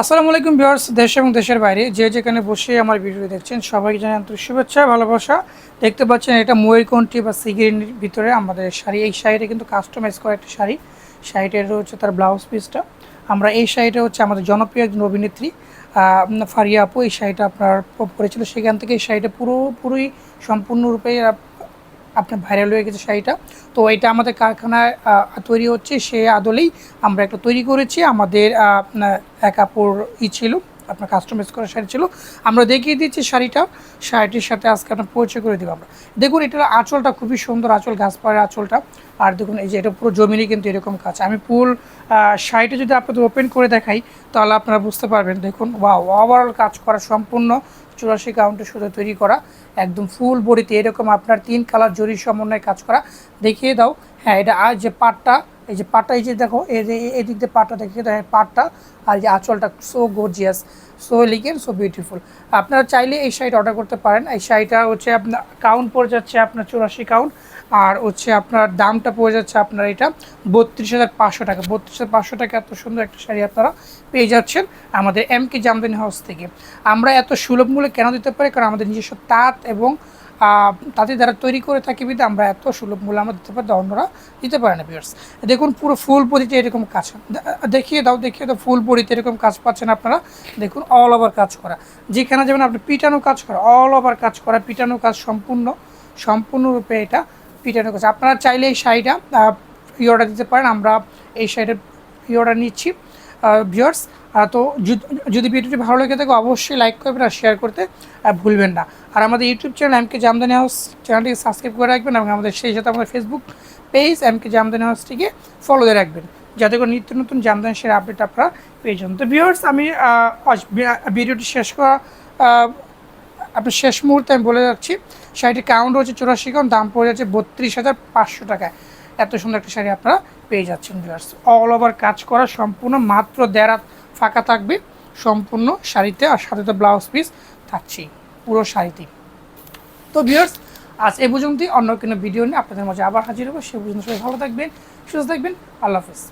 আসসালামু আলাইকুম ভিউয়ার্স, দেশ এবং দেশের বাইরে যে যেখানে বসে আমার ভিডিও দেখছেন, সবাইকে জানাই আন্তরিক শুভেচ্ছা, ভালোবাসা। দেখতে পাচ্ছেন এটা ময়ূরকণ্ঠী বা সিগিরির ভিতরে আমাদের শাড়ি। এই শাড়িটা কিন্তু কাস্টমাইজ করা একটা শাড়ি। শাড়িটার হচ্ছে তার ব্লাউজ পিসটা আমরা এই শাড়িটা হচ্ছে আমাদের জনপ্রিয় একজন অভিনেত্রী ফারিয়া আপু। এই শাড়িটা আপনার পরেছিল সেখান থেকে। এই শাড়িটা পুরোপুরি সম্পূর্ণরূপে আপনার ভাইরাল হয়ে গেছে শাড়িটা। তো এটা আমাদের কারখানায় তৈরি হচ্ছে, সে আদলেই আমরা একটা তৈরি করেছি। আমাদের এক আপুর ই ছিল। আপনার কাস্টমাইজ করা শাড়ি ছিল। আমরা দেখিয়ে দিচ্ছি শাড়িটা। শাড়িটির সাথে আজকে আপনার পরিচয় করে দেবো আমরা। দেখুন, এটার আঁচলটা খুবই সুন্দর আঁচল গাছপাড়ের আঁচলটা। আর দেখুন, এই যে এটা পুরো জমিনে কিন্তু এরকম কাজ। আমি ফুল শাড়িটা যদি আপনাদের ওপেন করে দেখাই, তাহলে আপনারা বুঝতে পারবেন। দেখুন বা ওভারঅল কাজ করা সম্পূর্ণ। চুরাশি কাউন্টের সুতো তৈরি করা। একদম ফুল বডিতে এরকম আপনার তিন কালার জরির সমন্বয়ে কাজ করা। দেখিয়ে দাও। হ্যাঁ এটা আর যে পাটটা এই যে পাটটা এই যে দেখো এই যে এই দিক দিয়ে পাটটা দেখে দাও হ্যাঁ, পাটটা আর যে আঁচলটা so gorgeous so elegant so beautiful আপনারা চাইলে এই শাড়িটা অর্ডার করতে পারেন। এই শাড়িটা হচ্ছে আপনার কাউন্ট পড়ে যাচ্ছে আপনার চুরাশি কাউন্ট আর হচ্ছে আপনার দামটা পড়ে যাচ্ছে আপনার এটা বত্রিশ হাজার পাঁচশো টাকা। বত্রিশ হাজার পাঁচশো টাকা এত সুন্দর একটা শাড়ি আপনারা পেয়ে যাচ্ছেন আমাদের এম কে জামদানি হাউস থেকে। আমরা এত সুলভ মূল্যে কেন দিতে পারি? কারণ আমাদের নিজস্ব তাঁত এবং তাঁতের দ্বারা তৈরি করে থাকি বিধে আমরা এত সুলভ মূল্য আমরা দিতে পারি, অন্যরা দিতে পারে না বিয়ার্স দেখুন, পুরো ফুল পরিতে এরকম কাজ। দেখিয়ে দাও দেখিয়ে দাও, ফুল পরিতে এরকম কাজ পাচ্ছেন আপনারা। দেখুন অল ওভার কাজ করা। যেখানে যেমন আপনি পিটানো কাজ করা অল ওভার কাজ করা, পিটানো কাজ সম্পূর্ণ, সম্পূর্ণরূপে এটা পিটানো কাজ। আপনারা চাইলে এই শাড়িটা ফ্রি অর্ডার দিতে পারেন। আমরা এই শাড়িটা ফ্রি অর্ডার নিচ্ছি। ভিউয়ার্স তো যদি- ভিডিওটি ভালো লেগে থাকে, অবশ্যই লাইক করবেন আর শেয়ার করতে ভুলবেন না। আর আমাদের YouTube channel MK Jamdani house চ্যানেলটিকে সাবস্ক্রাইব করে রাখবেন এবং আমাদের সেই সাথে আমাদের ফেসবুক পেজ এমকে জামদানি হাউসটিকে ফলো দিয়ে রাখবেন। যাতে করে নিত্য নতুন জামদানি সেরা আপডেট আপনারা পেয়ে যান। তো ভিউয়ার্স আমি ভিডিওটি শেষ করা আপনার শেষ মুহূর্তে আমি বলে যাচ্ছি শাড়িটির কাউন্ট হচ্ছে চুরাশি কাউন্ট দাম পড়ে যাচ্ছে বত্রিশ হাজার পাঁচশো টাকায়। এত সুন্দর একটা শাড়ি আপনারা পেয়ে যাচ্ছেন ভিউয়ার্স অল ওভার কাজ করা সম্পূর্ণ, মাত্র দেড় ফাঁকা থাকবে সম্পূর্ণ শাড়িতে আর সাথে তো ব্লাউজ পিস থাকছেই, পুরো শাড়িতেই। তো ভিউয়ার্স আজ এ পর্যন্তই। অন্য কোনো ভিডিও নিয়ে আপনাদের মাঝে আবার হাজির হব। সে পর্যন্ত সবাই ভালো থাকবেন, সুস্থ থাকবেন। আল্লাহ হাফিজ।